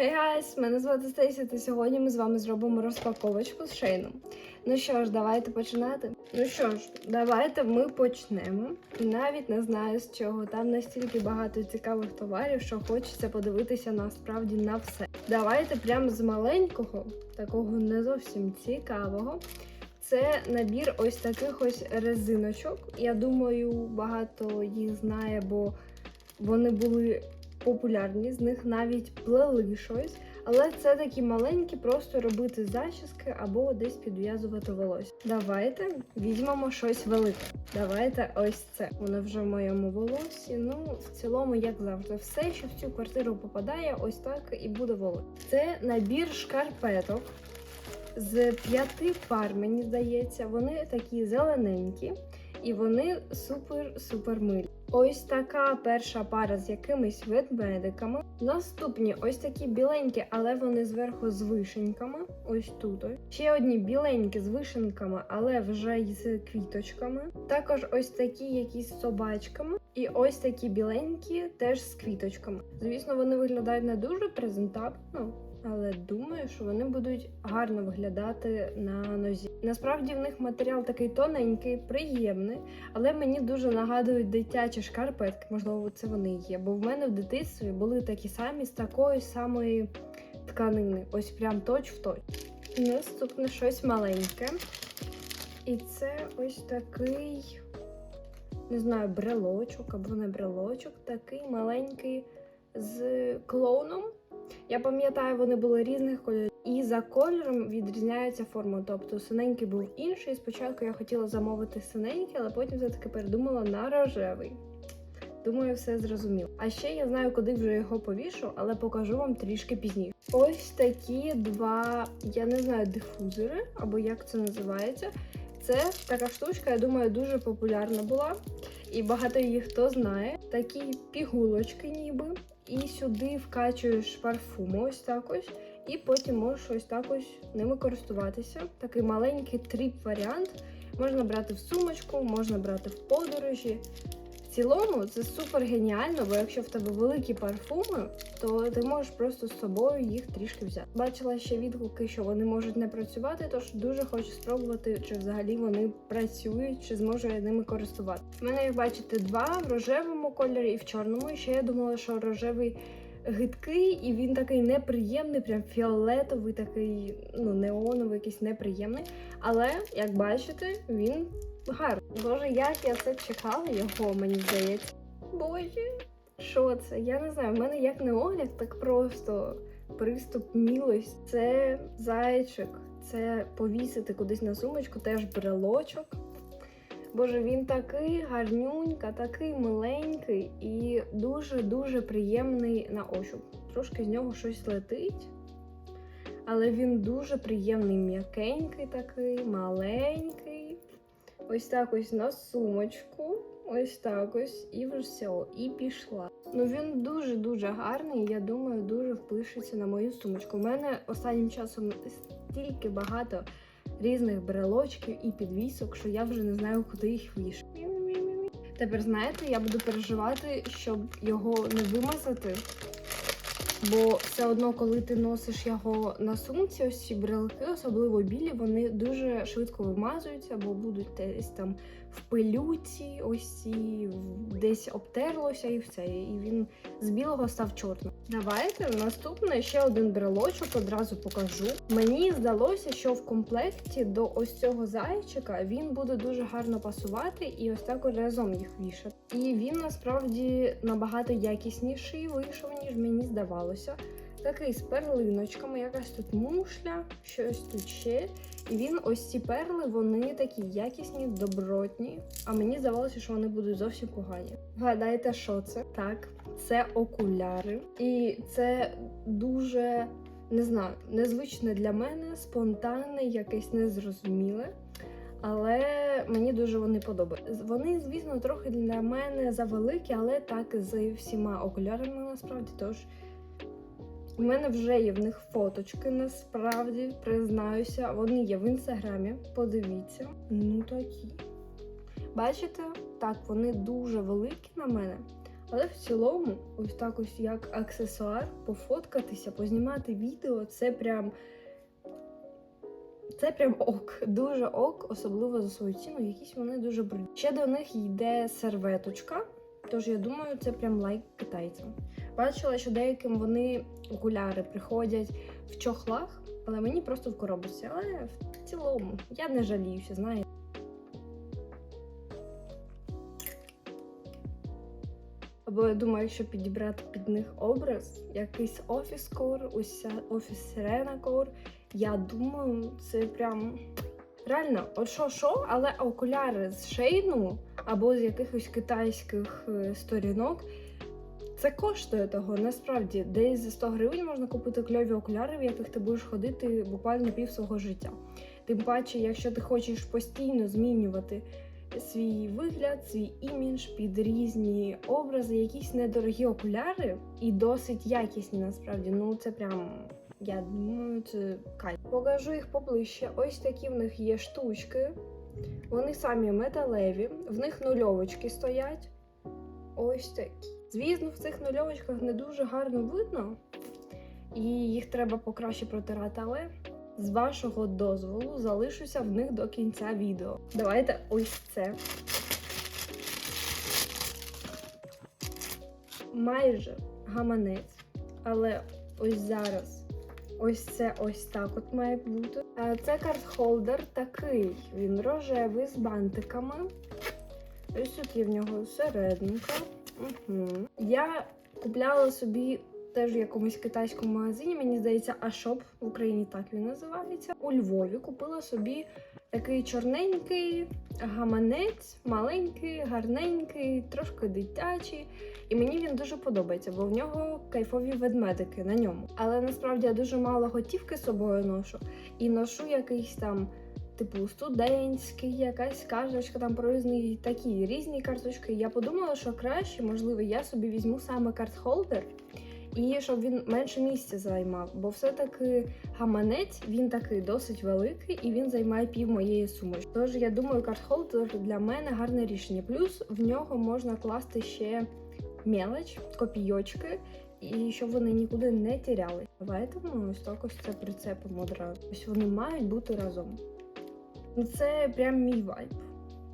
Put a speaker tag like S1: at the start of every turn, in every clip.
S1: Hey guys, мене звати Стейсі, та сьогодні ми з вами зробимо розпаковочку з шейном. Ну що ж, давайте починати. Ну що ж, давайте ми почнемо. Навіть не знаю з чого. Там настільки багато цікавих товарів, що хочеться подивитися насправді на все. Давайте прямо з маленького, такого не зовсім цікавого. Це набір ось таких ось резиночок. Я думаю, багато їх знає, бо вони були популярні, з них навіть плели щось. Але це такі маленькі, просто робити зачіски або десь підв'язувати волосся. Давайте візьмемо щось велике. Давайте ось це. Воно вже в моєму волосі. Ну, в цілому, як завжди, все, що в цю квартиру попадає, ось так і буде волосся. Це набір шкарпеток з п'яти пар, мені здається. Вони такі зелененькі. І вони супер-супер милі. Ось така перша пара з якимись ведмедиками. Наступні ось такі біленькі, але вони зверху з вишеньками. Ось тут. Ще одні біленькі з вишеньками, але вже з квіточками. Також ось такі якісь собачками. І ось такі біленькі теж з квіточками. Звісно, вони виглядають не дуже презентабельно. Але думаю, що вони будуть гарно виглядати на нозі. Насправді в них матеріал такий тоненький, приємний, але мені дуже нагадують дитячі шкарпетки, можливо, це вони є. Бо в мене в дитинстві були такі самі з такої самої тканини. Ось прям точ в точ. Наступне щось маленьке. І це ось такий, не знаю, брелочок або не брелочок, такий маленький з клоуном. Я пам'ятаю, вони були різних кольорів. І за кольором відрізняється форма. Тобто синенький був інший. Спочатку я хотіла замовити синенький, але потім все-таки передумала на рожевий. Думаю, все зрозуміло. А ще я знаю, куди вже його повішу, але покажу вам трішки пізніше. Ось такі два, я не знаю, дифузори, або як це називається. Це така штучка, я думаю, дуже популярна була. І багато її хто знає. Такі пігулочки, ніби. І сюди вкачуєш парфум, ось так. І потім можеш ось так ось ними користуватися. Такий маленький тріп-варіант. Можна брати в сумочку, можна брати в подорожі. Цілому це супер геніально, бо якщо в тебе великі парфуми, то ти можеш просто з собою їх трішки взяти. Бачила ще відгуки, що вони можуть не працювати, тож дуже хочу спробувати, чи взагалі вони працюють, чи зможу я ними користуватися. У мене, як бачите, два в рожевому кольорі і в чорному. І ще я думала, що рожевий гидкий, і він такий неприємний, прям фіолетовий, такий, ну, неоновий, якийсь неприємний. Але, як бачите, він гарний. Боже, як я це чекала його, мені здається. Боже, що це? Я не знаю, в мене як не огляд, так просто приступ мілості. Це зайчик, це повісити кудись на сумочку, теж брелочок. Боже, він такий гарнюнька, такий миленький і дуже-дуже приємний на ощуп. Трошки з нього щось летить. Але він дуже приємний, м'якенький такий, маленький. Ось так ось на сумочку. Ось так ось, і все, і пішла. Ну він дуже-дуже гарний, я думаю, дуже впишеться на мою сумочку. У мене останнім часом стільки багато різних брелочків і підвісок, що я вже не знаю, куди їх вішати. Тепер, знаєте, я буду переживати, щоб його не вимазати. Бо все одно, коли ти носиш його на сумці, ось ці брелки, особливо білі, вони дуже швидко вимазуються, бо будуть десь там в пилюці, ось ці десь обтерлося і все. І він з білого став чорним. Давайте наступне ще один брелочок одразу покажу. Мені здалося, що в комплекті до ось цього зайчика він буде дуже гарно пасувати і ось так разом їх вішати. І він насправді набагато якісніший вийшов, ніж мені здавалося. Такий з перлиночками, якась тут мушля, щось тут ще. І він, ось ці перли, вони такі якісні, добротні. А мені здавалося, що вони будуть зовсім погані. Гадайте, що це? Так, це окуляри. І це дуже, не знаю, незвичне для мене, спонтанне, якесь незрозуміле. Але мені дуже вони подобаються. Вони, звісно, трохи для мене завеликі, але так з всіма окулярами насправді. Тож у мене вже є в них фоточки, насправді признаюся. Вони є в інстаграмі. Подивіться. Ну такі. Бачите? Так, вони дуже великі на мене, Але в цілому, ось так ось як аксесуар, пофоткатися, познімати відео, це прям. Це прям ок, дуже ок, особливо за свою ціну, якісь вони дуже брудні. Ще до них йде серветочка, тож я думаю, це прям лайк китайцям. Бачила, що деяким вони окуляри приходять в чохлах, але мені просто в коробці. Але в цілому я не жаліюся, знаєте. Або я думаю, якщо підібрати під них образ, якийсь офіс кор, офіс сирена кор, я думаю, це прям реально, от що що, але окуляри з шейну або з якихось китайських е, сторінок. Це коштує того, насправді. Десь за 100 гривень можна купити кльові окуляри, в яких ти будеш ходити буквально пів свого життя. Тим паче, якщо ти хочеш постійно змінювати свій вигляд, свій імідж під різні образи, якісь недорогі окуляри і досить якісні насправді. Ну це прям. Я думаю, це кайф. Покажу їх поближче. Ось такі в них є штучки. Вони самі металеві, в них нульовочки стоять. Ось такі. Звісно, в цих нульовочках не дуже гарно видно, і їх треба покраще протирати, але з вашого дозволу залишуся в них до кінця відео. Давайте ось це. Майже гаманець, але ось зараз ось це ось так от має бути. Це карт-холдер такий. Він рожевий з бантиками. Ось тут є в нього серединка. Я купляла собі теж в якомусь китайському магазині, мені здається, Ашоп в Україні так він називається. У Львові купила собі такий чорненький гаманець, маленький, гарненький, трошки дитячий. І мені він дуже подобається, бо в нього кайфові ведмедики на ньому. Але насправді я дуже мало готівки з собою ношу і ношу якийсь там. Типу студентський, якась карточка там про різні такі різні карточки. Я подумала, що краще, можливо, я собі візьму саме карт-холдер, і щоб він менше місця займав. Бо все-таки гаманець він такий досить великий і він займає пів моєї суми. Тож я думаю, карт-холдер для мене гарне рішення. Плюс в нього можна класти ще мелоч, копійочки. І щоб вони нікуди не тіряли. Ми ось так це прицепимо одразу. Ось вони мають бути разом. Ну це прям мій вайб.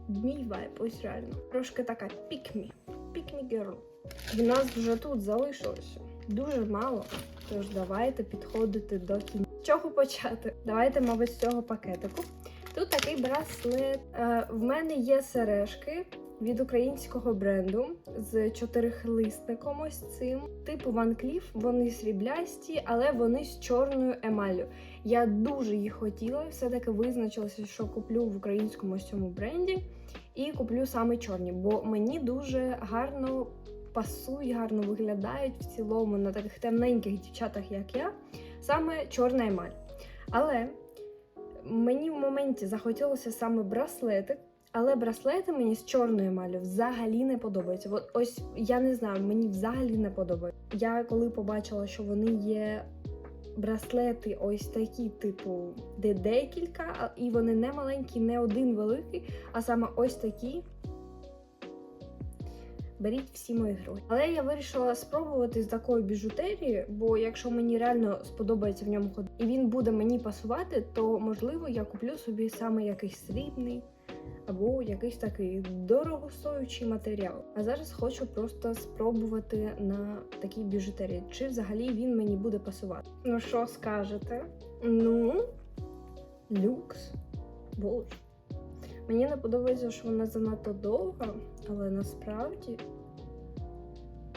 S1: Мій вайб, ось реально. Трошки така пікмі. Пікмі герл. В нас вже тут залишилося дуже мало. Тож давайте підходити до кінця. Чого почати? Давайте, мабуть, з цього пакетику. Тут такий браслет. Е, в мене є сережки від українського бренду з чотирихлисником ось цим. Типу Ван Кліф, вони сріблясті, але вони з чорною емаллю. Я дуже їх хотіла, все-таки визначилася, що куплю в українському ось цьому бренді. І куплю саме чорні, бо мені дуже гарно пасують, гарно виглядають в цілому на таких темненьких дівчатах, як я, саме чорна емаль. Але мені в моменті захотілося саме браслетик. Але браслети мені з чорною емаллю взагалі не подобаються. От ось я не знаю, мені взагалі не подобається. Я коли побачила, що вони є браслети, ось такі, типу, де декілька, і вони не маленькі, не один великий, а саме ось такі. Беріть всі мої гроші. Але я вирішила спробувати з такої біжутерії, бо якщо мені реально сподобається в ньому ходити, і він буде мені пасувати, то можливо я куплю собі саме якийсь срібний або якийсь такий дорогостоючий матеріал. А зараз хочу просто спробувати на такій біжутерії, чи взагалі він мені буде пасувати. Ну що скажете? Ну, люкс. Боже. Мені не подобається, що вона занадто довга, але насправді.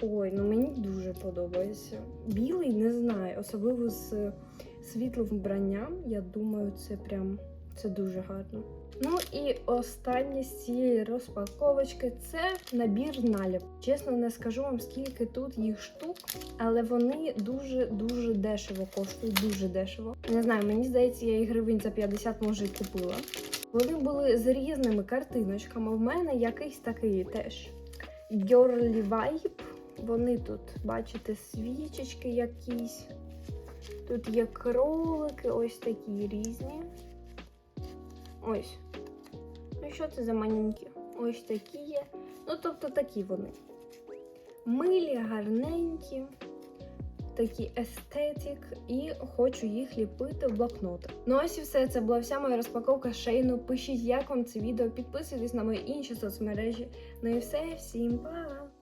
S1: Ой, ну мені дуже подобається. Білий не знаю, особливо з світлим вбранням. Я думаю, це прям це дуже гарно. Ну і останнє з цієї розпаковочки це набір наліп. Чесно, не скажу вам, скільки тут їх штук, але вони дуже-дуже дешево коштують, дуже дешево. Не знаю, мені здається, я їх гривень за 50 може й купила. Вони були з різними картиночками. В мене якийсь такий теж girly vibe. Вони тут, бачите, свічечки якісь. Тут є кролики, ось такі різні. Ось. Що це за маленькі? Ось такі є. Ну, тобто такі вони. Милі, гарненькі, такі естетик, і хочу їх ліпити в блокноти. Ну ось і все. Це була вся моя розпаковка шейну. Пишіть, як вам це відео, підписуйтесь на мої інші соцмережі. Ну і все, всім па!